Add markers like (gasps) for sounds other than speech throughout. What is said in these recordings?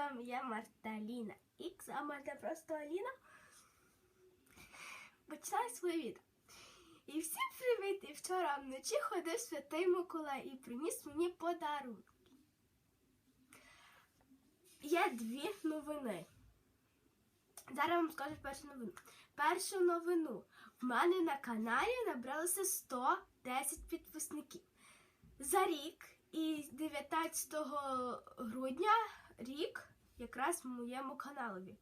вами я Марталіна. Ікс, а мене просто Аліна. Починаю своє відео. І всім привіт! І вчора вночі ходив святий Миколай і приніс мені подарунки. Є дві новини. Зараз вам скажу першу новину. Першу новину. В мене на каналі набралося 110 підписників. За рік і 19 грудня рік якраз в моєму каналові.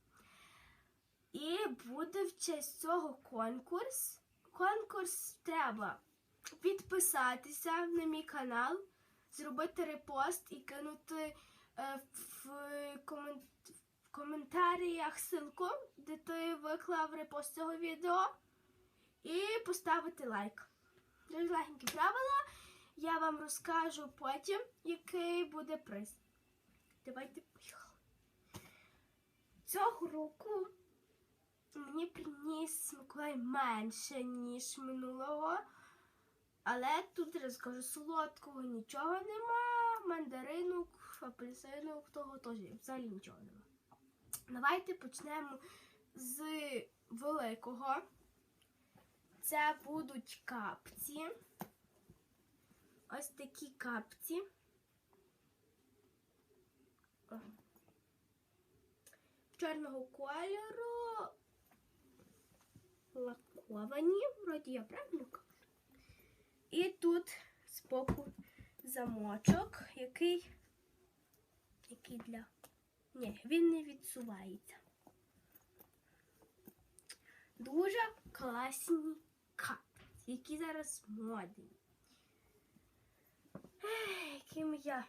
І буде в честь цього конкурс. Конкурс треба підписатися на мій канал, зробити репост і кинути е, в, комен... в коментарях ссылку, де ти виклав репост цього відео, і поставити лайк. Дуже легенькі правила. Я вам розкажу потім, який буде приз. Давайте поїхали. Цього року мені приніс Миколай менше, ніж минулого. Але тут розкажу солодкого нічого нема. Мандаринок, апельсинок, того теж взагалі нічого нема. Давайте почнемо з великого. Це будуть капці. Ось такі капці. Чорного кольору лаковані, вроді я правильно кажу. І тут збоку замочок, який, який для. Ні, він не відсувається. Дуже класні капці, які зараз модні. Яким я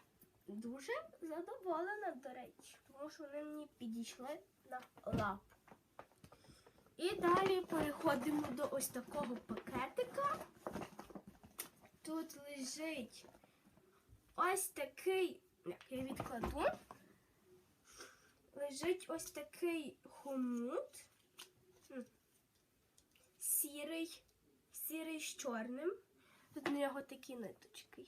дуже задоволена, до речі, тому що вони мені підійшли на лапу. І далі переходимо до ось такого пакетика. Тут лежить ось такий, як я відкладу, лежить ось такий хомут, сірий, сірий з чорним. Тут на нього такі ниточки.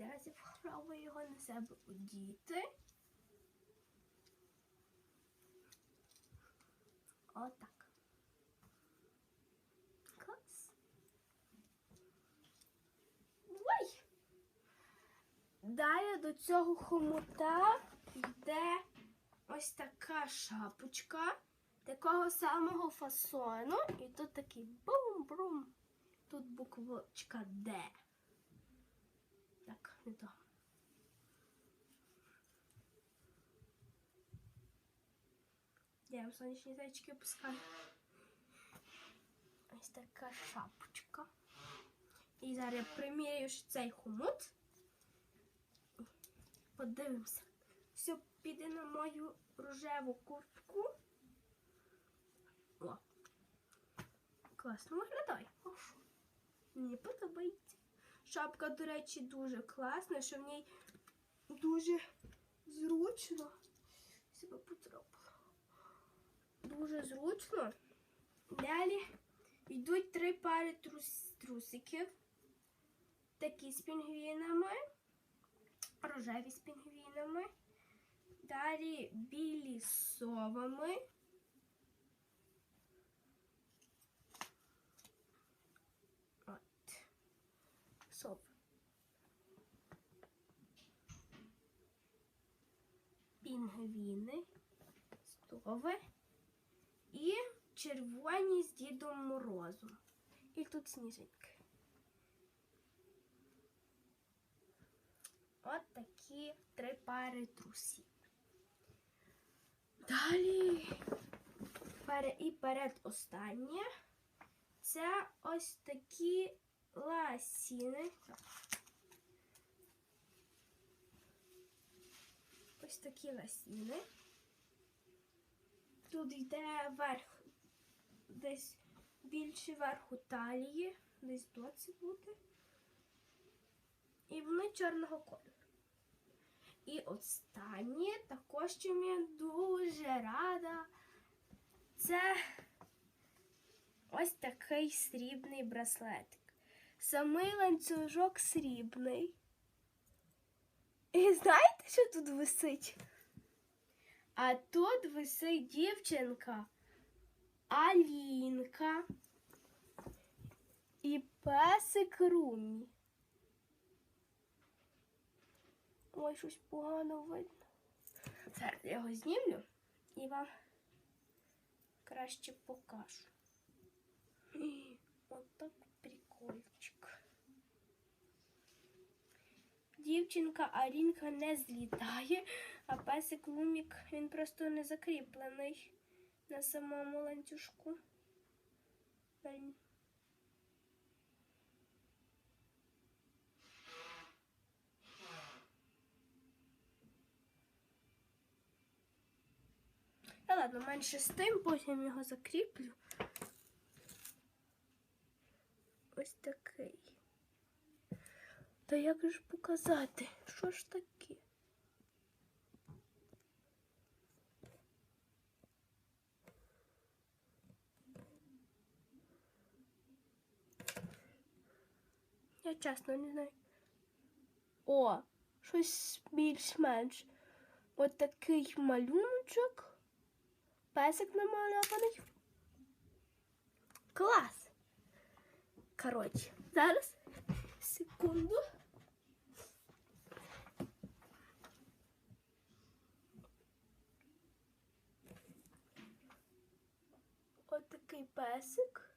Я спробую його на себе одіти. Отак. Клас. Ой! Далі до цього хомута йде ось така шапочка такого самого фасону. І тут такий бум-брум. Тут буквочка Д. Не то. Вам сонячні зайчики опускаю. Ось така шапочка. І зараз я приміряю цей хомут. Подивимося. Все піде на мою рожеву куртку. О. Класно виглядає. Мені подобається. Шапка, до речі, дуже класна, що в ній дуже зручно. Себе потрапила. Дуже зручно. Далі йдуть три пари трус трусиків. Такі з пінгвінами, рожеві з пінгвінами. Далі білі з совами. От. Сов. Пінгвіни, стови і червоні з Дідом Морозом. І тут сніжинки. От такі три пари трусів. Далі і перед останнє це ось такі ласіни. Ось такі ласіни. Тут йде верх, десь більше верху талії, десь до це буде. І вони чорного кольору. І останнє, також чим я дуже рада. Це ось такий срібний браслетик. Самий ланцюжок срібний. І знаєте, що тут висить? А тут висить дівчинка Алінка і песик Румі. Ой, щось погано видно. Зараз я його знімлю і вам краще покажу. (gasps) Отак прикольчик. Дівчинка Арінка не злітає, а песик Лумік він просто не закріплений на самому ланцюжку. Та ладно, менше з тим, потім його закріплю. Ось такий. Та як же показати? Що ж таке? Я чесно не знаю. О, щось більш-менш. От такий малюночок. Песик намальований. Клас. Коротше, зараз секунду. От такий песик.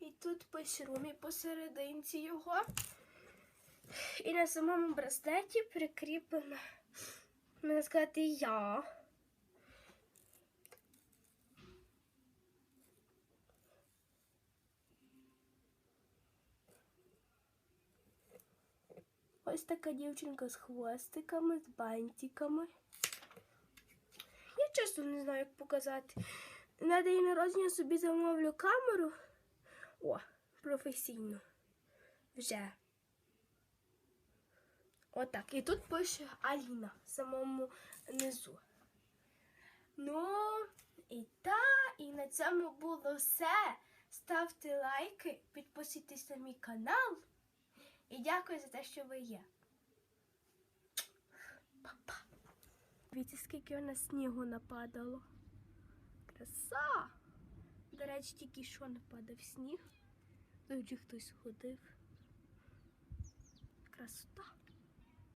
І тут пишрумі посерединці його. І на самому браслеті прикріплена, можна сказати, я. Ось така дівчинка з хвостиками, з бантиками. Я чесно не знаю, як показати. На день народження собі замовлю камеру. О, професійно. Вже. Отак. І тут пише Аліна в самому низу. Ну, і та, і на цьому було все. Ставте лайки, підписуйтесь на мій канал. І дякую за те, що ви є. Па-па. Дивіться, скільки нас снігу нападало. Краса! До речі, тільки що нападав сніг. Же хтось ходив. Красота.